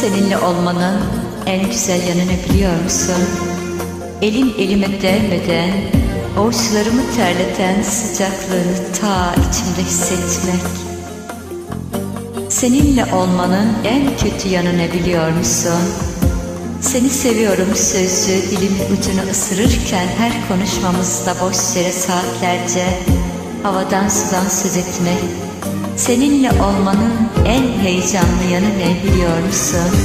Seninle olmanın en güzel yanını biliyor musun? Elin elime değmeden Avuçlarımı terleten sıcaklığını ta içimde hissetmek Seninle olmanın en kötü yanı ne biliyor musun? Seni seviyorum sözü dilimin ucunu ısırırken her konuşmamızda boş yere saatlerce havadan sudan söz etmek Seninle olmanın en heyecanlı yanı ne biliyor musun?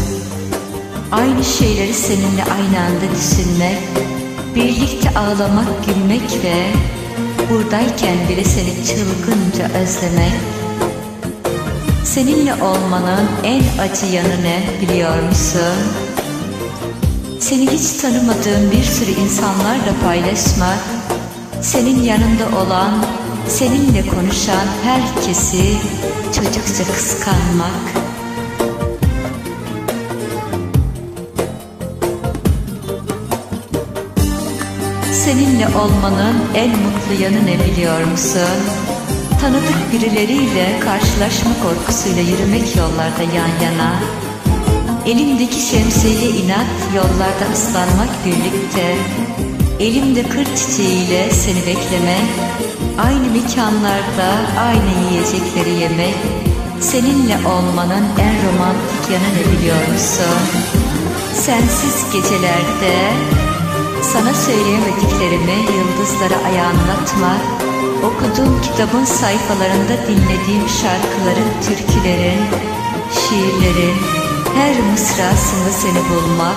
Aynı şeyleri seninle aynı anda düşünmek, birlikte ağlamak, gülmek ve buradayken bile seni çılgınca özlemek. Seninle olmanın en acı yanı ne biliyor musun? Seni hiç tanımadığın bir sürü insanlarla paylaşmak, senin yanında olan, seninle konuşan herkesi çocukça kıskanmak. Seninle olmanın en mutlu yanı ne biliyor musun? Tanıdık birileriyle karşılaşma korkusuyla yürümek yollarda yan yana. Elimdeki şemsiye inat yollarda ıslanmak birlikte. Elimde kır çiçeğiyle seni beklemek. Aynı mekanlarda aynı yiyecekleri yemek. Seninle olmanın en romantik yanı ne biliyor musun? Sensiz gecelerde sana söyleyemediklerimi yıldızlara ayağınlatma, okuduğum kitabın sayfalarında dinlediğim şarkıların, türkülerin, şiirlerin, her mısrasında seni bulmak,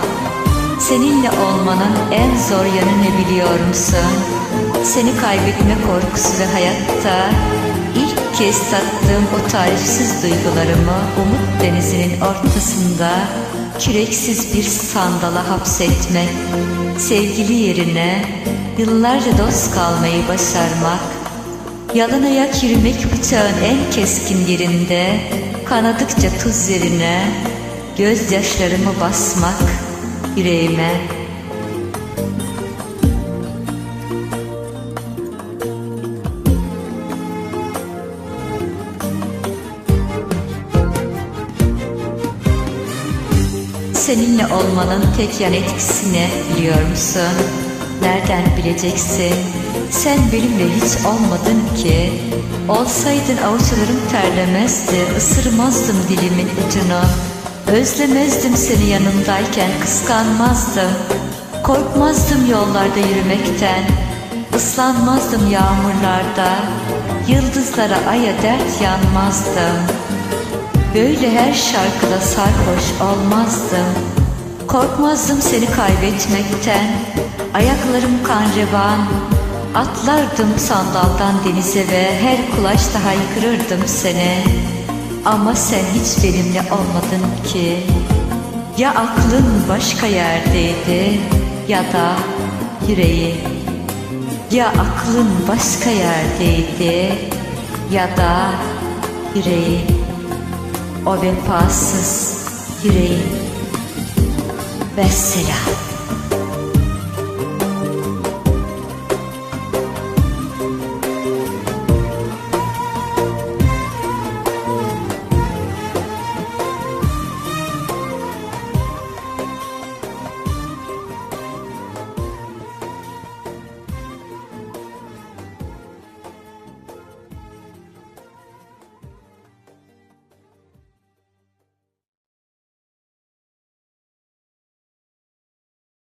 seninle olmanın en zor yanı ne biliyor musun? Seni kaybetme korkusu ve hayatta ilk kez tattığım o tarifsiz duygularımı umut denizinin ortasında küreksiz bir sandala hapsetmek, sevgili yerine yıllarca dost kalmayı başarmak, yalan ayak yürümek bıçağın en keskin yerinde, kanadıkça tuz yerine gözyaşlarımı basmak yüreğime. Seninle olmanın tek yan etkisini biliyor musun? Nereden bileceksin? Sen benimle hiç olmadın ki. Olsaydın avuçlarım terlemezdi, ısırmazdım dilimin ucunu. Özlemezdim seni yanımdayken, kıskanmazdım. Korkmazdım yollarda yürümekten. Islanmazdım yağmurlarda. Yıldızlara, aya dert yanmazdım. Böyle her şarkıda sarhoş olmazdım. Korkmazdım seni kaybetmekten. Ayaklarım kan revan. Atlardım sandaldan denize ve her kulaçta haykırırdım seni. Ama sen hiç benimle olmadın ki. Ya aklın başka yerdeydi ya da yüreği. Ya aklın başka yerdeydi ya da yüreği o vefasız yüreğin. Vesselam.